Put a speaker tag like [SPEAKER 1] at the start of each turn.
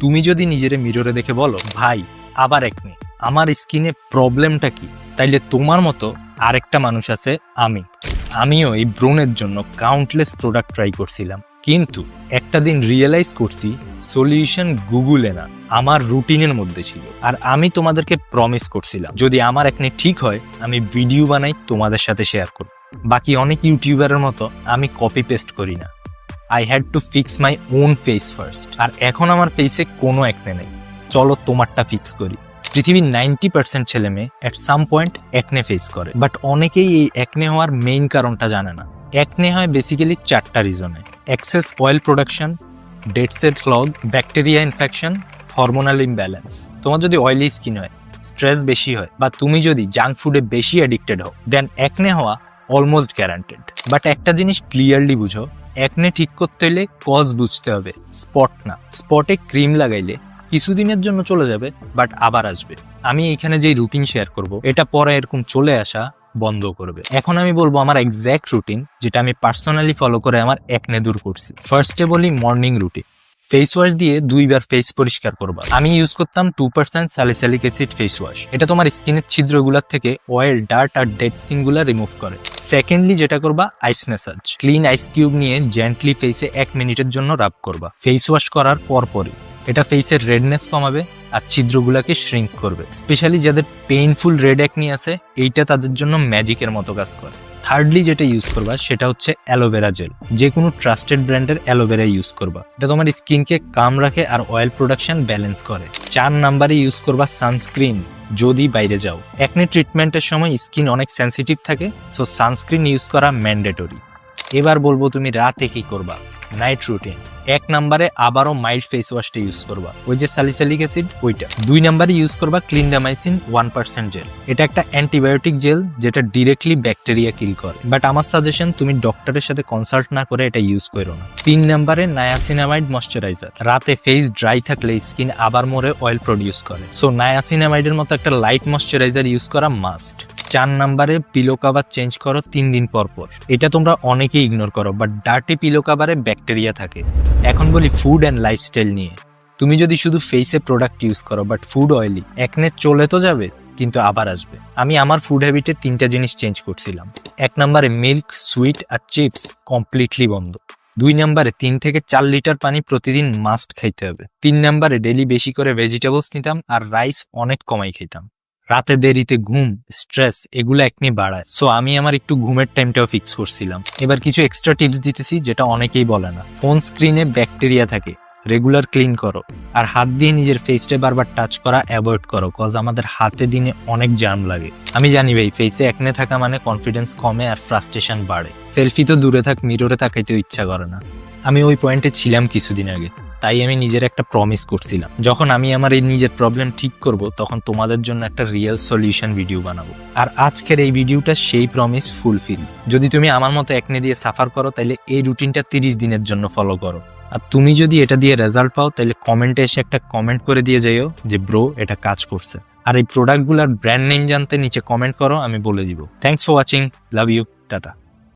[SPEAKER 1] তুমি যদি নিজের মিররে দেখে বলো, ভাই, আবার এক মেয়ে আমার স্কিনে প্রবলেমটা কি? তাইলে তোমার মতো আরেকটা মানুষ আছে আমি। আমিও এই ব্রণের জন্য কাউন্টলেস প্রোডাক্ট ট্রাই করছিলাম। কিন্তু একটা দিন রিয়েলাইজ করছি সলিউশন গুগলে না, আমার রুটিনের মধ্যে ছিল। আর আমি তোমাদেরকে প্রমিস করছিলাম, যদি আমার একনে ঠিক হয়, আমি ভিডিও বানাই তোমাদের সাথে শেয়ার করব। বাকি অনেক ইউটিউবারের মতো আমি কপি পেস্ট করি না। I had to fix my own face first আর এখন আমার ফেসে কোনো একনে নেই। চলো তোমারটা ফিক্স করি। পৃথিবীর নাইনটি পার্সেন্ট ছেলে মেয়ে at some point acne face করে। বাট অনেকেই এই একনে হওয়ার মেইন কারণটা জানে না। একনে হয় বেসিক্যালি চারটা রিজনে excess oil production dead clog bacteria infection hormonal imbalance তোমার যদি অয়েলি স্কিন হয় স্ট্রেস বেশি হয়, বা তুমি যদি জাঙ্ক ফুডে বেশি অ্যাডিক্টেড হও দেন একনে হওয়া অলমোস্ট গ্যারান্টেড বাট একটা জিনিস ক্লিয়ারলি বুঝো একনে ঠিক করতে হলে কজ বুঝতে হবে স্পট না। স্পটে ক্রিম লাগাইলে কিছুদিনের জন্য চলে যাবে বাট আবার আসবে। আমি এখানে যে রুটিন শেয়ার করব, এটা পরে এরকম চলে আসা বন্ধ করবে। এখন আমি বলব আমার এক্স্যাক্ট রুটিন যেটা আমি পার্সোনালি ফলো করে আমার একনে দূর করছি। ফার্স্টে বলি মর্নিং রুটিন ফেস ওয়াশ দিয়ে দুইবার ফেস পরিষ্কার করবা। আমি ইউজ করতাম two percent salicylic acid face wash এটা তোমার স্কিনের ছিদ্রগুলার থেকে অয়েল ডার্ট আর ডেড স্কিনগুলা রিমুভ করে। সেকেন্ডলি যেটা করবা ice massage clean ice cube নিয়ে জেন্টলি ফেসে এক মিনিটের জন্য রাব করবা। ফেস ওয়াশ করার পরপরই। এটা ফেসের রেডনেস কমাবে আর ছিদ্রগুলাকে শ্রিঙ্ক করবে। স্পেশালি যাদের পেইনফুল রেড একনি আছে, এইটা তাদের জন্য ম্যাজিকের মতো কাজ করে। থার্ডলি যেটা ইউজ করবা, সেটা হচ্ছে অ্যালোভেরা জেল যে কোনো ট্রাস্টেড ব্র্যান্ডের অ্যালোভেরা ইউজ করবা। এটা তোমার স্কিনকে কাম রাখে আর অয়েল প্রোডাকশন ব্যালেন্স করে। চার নাম্বারে ইউজ করবা সানস্ক্রিন যদি বাইরে যাও। একনে ট্রিটমেন্টের সময় স্কিন অনেক সেন্সিটিভ থাকে সো সানস্ক্রিন ইউজ করা ম্যান্ডেটরি এবার বলব তুমি রাতে কি করবা? নাইট রুটিন এক নাম্বারে আবারও মাইল্ড ফেস ওয়াশটা ইউজ করবা। ওই যে সালিসালিক অ্যাসিড ওইটা। দুই নাম্বারে ইউজ করবা ক্লিনডামাইসিন ওয়ান পার্সেন্ট জেল এটা একটা অ্যান্টিবায়োটিক জেল যেটা ডিরেক্টলি ব্যাকটেরিয়া কিল করে। বাট আমার সাজেশন তুমি ডক্টরের সাথে কনসাল্ট না করে এটা ইউজ করো না। তিন নাম্বারে নায়াসিনামাইড ময়শ্চারাইজার রাতে ফেস ড্রাই থাকলে স্কিন আবার মোরে অয়েল প্রডিউস করে। সো নায়াসিনামাইডের মতো একটা লাইট ময়শ্চারাইজার ইউজ করা মাস্ট চার নাম্বারে পিলো কাভার চেঞ্জ করো তিন দিন পর পর। এটা তোমরা অনেকেই ইগনোর করো বাট ডার্টি পিলো কাভারে ব্যাকটেরিয়া থাকে। এখন বলি ফুড অ্যান্ড লাইফস্টাইল নিয়ে। তুমি যদি শুধু ফেসে প্রোডাক্ট ইউজ করো বাট ফুড অয়েলি একনে চলে তো যাবে, কিন্তু আবার আসবে। আমি আমার ফুড হ্যাবিটে তিনটা জিনিস চেঞ্জ করছিলাম। এক নম্বরে মিল্ক সুইট আর চিপস কমপ্লিটলি বন্ধ। দুই নম্বরে তিন থেকে চার লিটার পানি প্রতিদিন মাস্ট খাইতে হবে। তিন নম্বরে ডেলি বেশি করে ভেজিটেবলস নিতাম আর রাইস অনেক কমাই খেতাম রাতে দেরিতে ঘুম স্ট্রেস এগুলো একনি বাড়ায়। সো আমি আমার একটু ঘুমের টাইমটাও ফিক্স করছিলাম। এবার কিছু এক্সট্রা টিপস দিতেছি যেটা অনেকেই বলে না। ফোন স্ক্রিনে ব্যাকটেরিয়া থাকে। রেগুলার ক্লিন করো। আর হাত দিয়ে নিজের ফেসটা বারবার টাচ করা অ্যাভয়েড করো কজ আমাদের হাতে দিনে অনেক জার্ম লাগে। আমি জানি ভাই ফেসে একনে থাকা মানে কনফিডেন্স কমে আর ফ্রাস্ট্রেশন বাড়ে। সেলফি তো দূরে থাক মিররে তাকাইতেও ইচ্ছা করে না। আমি ওই পয়েন্টে ছিলাম কিছুদিন আগে। তাই আমি নিজের একটা প্রমিস করছিলাম। যখন আমি আমার এই নিজের প্রবলেম ঠিক করব, তখন তোমাদের জন্য একটা রিয়েল সলিউশন ভিডিও বানাবো। আর আজকের এই ভিডিওটা সেই প্রমিস ফুলফিল যদি তুমি আমার মতো একনে দিয়ে সাফার করো তাহলে এই রুটিনটা তিরিশ দিনের জন্য ফলো করো। আর তুমি যদি এটা দিয়ে রেজাল্ট পাও তাহলে কমেন্টে এসে একটা কমেন্ট করে দিয়ে যাইও যে ব্রো এটা কাজ করছে। আর এই প্রোডাক্টগুলোর ব্র্যান্ড নেম জানতে নিচে কমেন্ট করো, আমি বলে দিব। Thanks for watching love you tata